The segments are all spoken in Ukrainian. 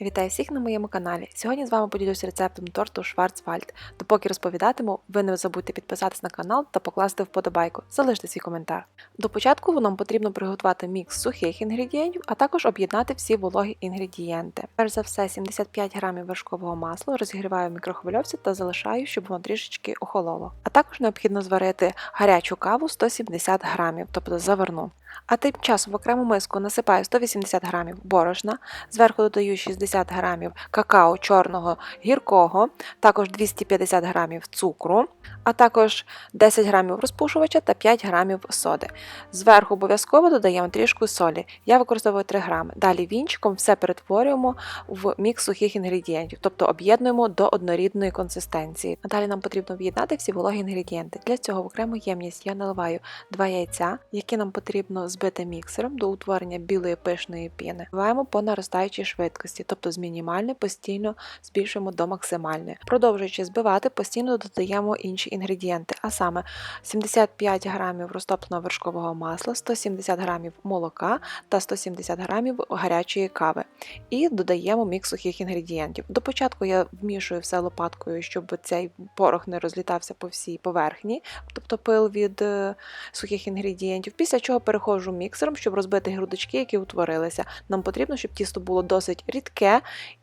Вітаю всіх на моєму каналі. Сьогодні з вами поділюсь рецептом торту Шварцвальд. Допоки розповідатиму, ви не забудьте підписатись на канал та покласти вподобайку. Залиште свій коментар. До початку нам потрібно приготувати мікс сухих інгредієнтів, а також об'єднати всі вологі інгредієнти. Перш за все, 75 грамів вершкового масла розігріваю в мікрохвильовці та залишаю, щоб воно трішечки охололо. А також необхідно зварити гарячу каву 170 грамів, тобто заверну. А тим часом в окрему миску насипаю 180 грамів борошна, зверху додаю 60 грамів какао чорного гіркого, також 250 грамів цукру, а також 10 грамів розпушувача та 5 грамів соди. Зверху обов'язково додаємо трішку солі. Я використовую 3 грами. Далі вінчиком все перетворюємо в мікс сухих інгредієнтів, тобто об'єднуємо до однорідної консистенції. Далі нам потрібно об'єднати всі вологі інгредієнти. Для цього в окрему ємність я наливаю 2 яйця, які нам потрібно збити міксером до утворення білої пишної піни. Вливаємо по наростаючій швидкості, тобто з мінімальної постійно збільшуємо до максимальної. Продовжуючи збивати, постійно додаємо інші інгредієнти, а саме 75 грамів розтопленого вершкового масла, 170 грамів молока та 170 грамів гарячої кави. І додаємо мікс сухих інгредієнтів. До початку я вмішую все лопаткою, щоб цей порох не розлітався по всій поверхні, тобто пил від е, сухих інгредієнтів. Після чого переходжу міксером, щоб розбити грудочки, які утворилися. Нам потрібно, щоб тісто було досить рідке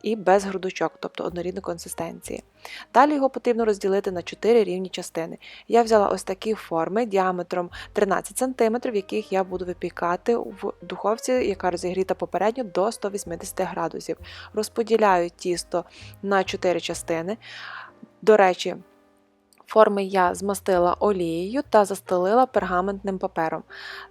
і без грудочок, тобто однорідної консистенції. Далі його потрібно розділити на 4 рівні частини. Я взяла ось такі форми діаметром 13 см, яких я буду випікати в духовці, яка розігріта попередньо до 180 градусів. Розподіляю тісто на 4 частини. До речі, Форми я змастила олією та застелила пергаментним папером.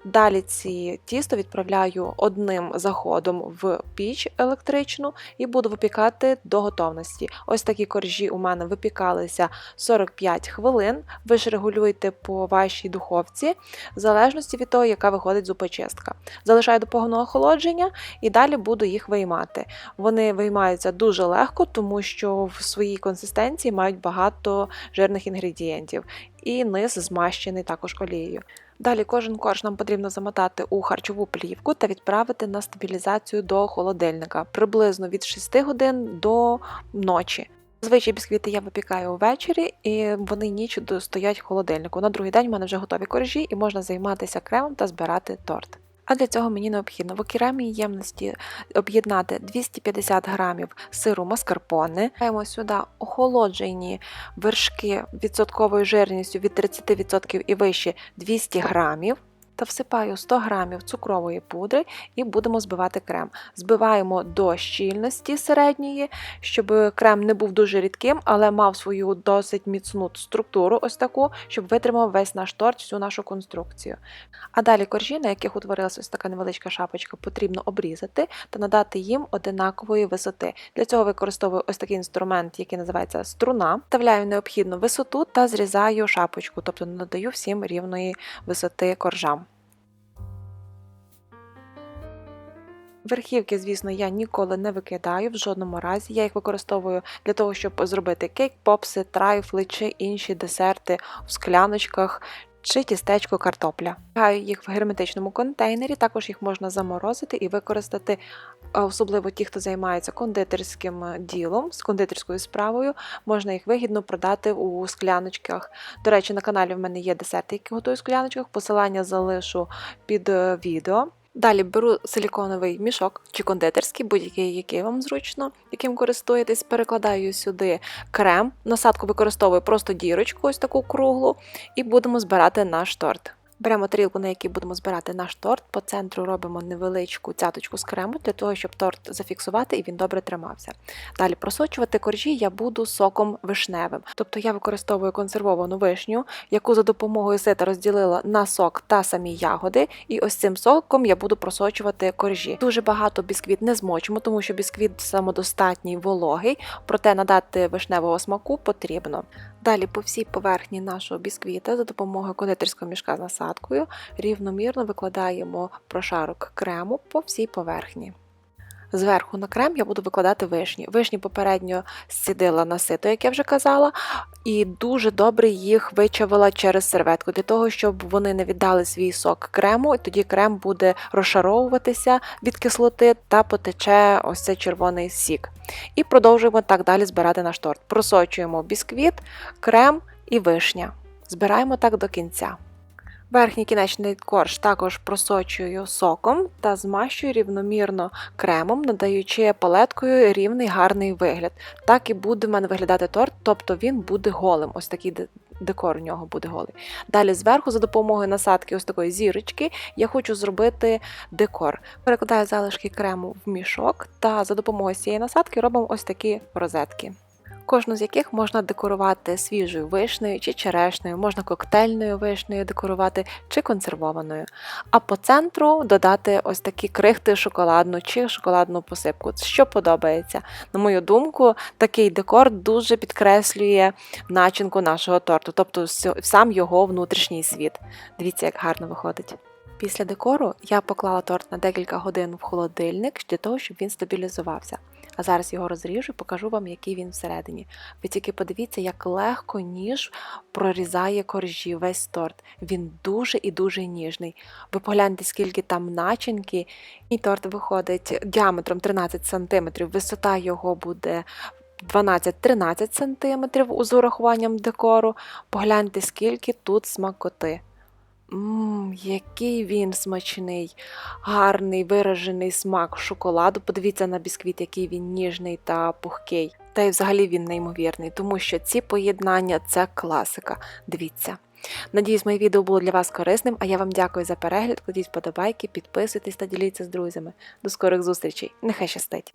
Далі ці тісто відправляю одним заходом в піч електричну і буду випікати до готовності. Ось такі коржі у мене випікалися 45 хвилин. Ви ж регулюєте по вашій духовці, в залежності від того, яка виходить зубочистка. Залишаю до повного охолодження і далі буду їх виймати. Вони виймаються дуже легко, тому що в своїй консистенції мають багато жирних інгредієнтів інгредієнтів, і низ змащений також олією. Далі кожен корж нам потрібно замотати у харчову плівку та відправити на стабілізацію до холодильника приблизно від 6 годин до ночі. Зазвичай бісквіти я випікаю ввечері, і вони ніч стоять в холодильнику. На другий день в мене вже готові коржі, і можна займатися кремом та збирати торт. А для цього мені необхідно в окремій ємності об'єднати 250 грамів сиру маскарпоне. Маємо сюди охолоджені вершки відсотковою жирністю від 30% і вище 200 грамів. Та всипаю 100 грамів цукрової пудри і будемо збивати крем. Збиваємо до щільності середньої, щоб крем не був дуже рідким, але мав свою досить міцну структуру, ось таку, щоб витримав весь наш торт, всю нашу конструкцію. А далі коржі, на яких утворилася ось така невеличка шапочка, потрібно обрізати та надати їм одинакової висоти. Для цього використовую ось такий інструмент, який називається струна. Вставляю необхідну висоту та зрізаю шапочку, тобто надаю всім рівної висоти коржам. Верхівки, звісно, я ніколи не викидаю в жодному разі. Я їх використовую для того, щоб зробити кейк-попси, трайфли чи інші десерти в скляночках. Чи тістечко картопля. Гаю їх в герметичному контейнері, також їх можна заморозити і використати, особливо ті, хто займається кондитерським ділом, з кондитерською справою, можна їх вигідно продати у скляночках. До речі, на каналі в мене є десерти, які готую в скляночках. Посилання залишу під відео. Далі беру силіконовий мішок чи кондитерський, будь-який, який вам зручно, яким користуєтесь, перекладаю сюди крем. Насадку використовую просто дірочку, ось таку круглу, і будемо збирати наш торт. Беремо тарілку, на якій будемо збирати наш торт. По центру робимо невеличку цяточку з крему для того, щоб торт зафіксувати і він добре тримався. Далі просочувати коржі я буду соком вишневим. Тобто я використовую консервовану вишню, яку за допомогою сита розділила на сок та самі ягоди. І ось цим соком я буду просочувати коржі. Дуже багато бісквіт не змочимо, тому що бісквіт самодостатній вологий, проте надати вишневого смаку потрібно. Далі по всій поверхні нашого бісквіта за допомогою кондитерського мішка з насадкою рівномірно викладаємо прошарок крему по всій поверхні. Зверху на крем я буду викладати вишні. Вишні попередньо зцідила на сито, як я вже казала, і дуже добре їх вичавила через серветку для того, щоб вони не віддали свій сок крему, і тоді крем буде розшаровуватися від кислоти та потече ось цей червоний сік. І продовжуємо так далі збирати наш торт. Просочуємо бісквіт, крем і вишня. Збираємо так до кінця. Верхній кінечний корж також просочую соком та змащую рівномірно кремом, надаючи палеткою рівний гарний вигляд. Так і буде в мене виглядати торт, тобто він буде голим. Ось такий декор у нього буде голий. Далі зверху, за допомогою насадки ось такої зірочки, я хочу зробити декор. Перекладаю залишки крему в мішок та за допомогою цієї насадки робимо ось такі розетки. Кожну з яких можна декорувати свіжою вишнею чи черешнею, можна коктейльною вишнею декорувати чи консервованою. А по центру додати ось такі крихти шоколадну чи шоколадну посипку, що подобається. На мою думку, такий декор дуже підкреслює начинку нашого торту, тобто сам його внутрішній світ. Дивіться, як гарно виходить. Після декору я поклала торт на декілька годин в холодильник для того, щоб він стабілізувався. А зараз його розріжу і покажу вам, який він всередині. Ви тільки подивіться, як легко ніж прорізає коржі весь торт. Він дуже і дуже ніжний. Ви погляньте, скільки там начинки. І торт виходить діаметром 13 см, висота його буде 12-13 см з урахуванням декору. Погляньте, скільки тут смакоти. Мм, який він смачний, гарний виражений смак шоколаду. Подивіться на бісквіт, який він ніжний та пухкий. Та й взагалі він неймовірний, тому що ці поєднання це класика. Дивіться. Надіюсь, моє відео було для вас корисним, а я вам дякую за перегляд. Кладіть вподобайки, підписуйтесь та діліться з друзями. До скорих зустрічей. Нехай щастить!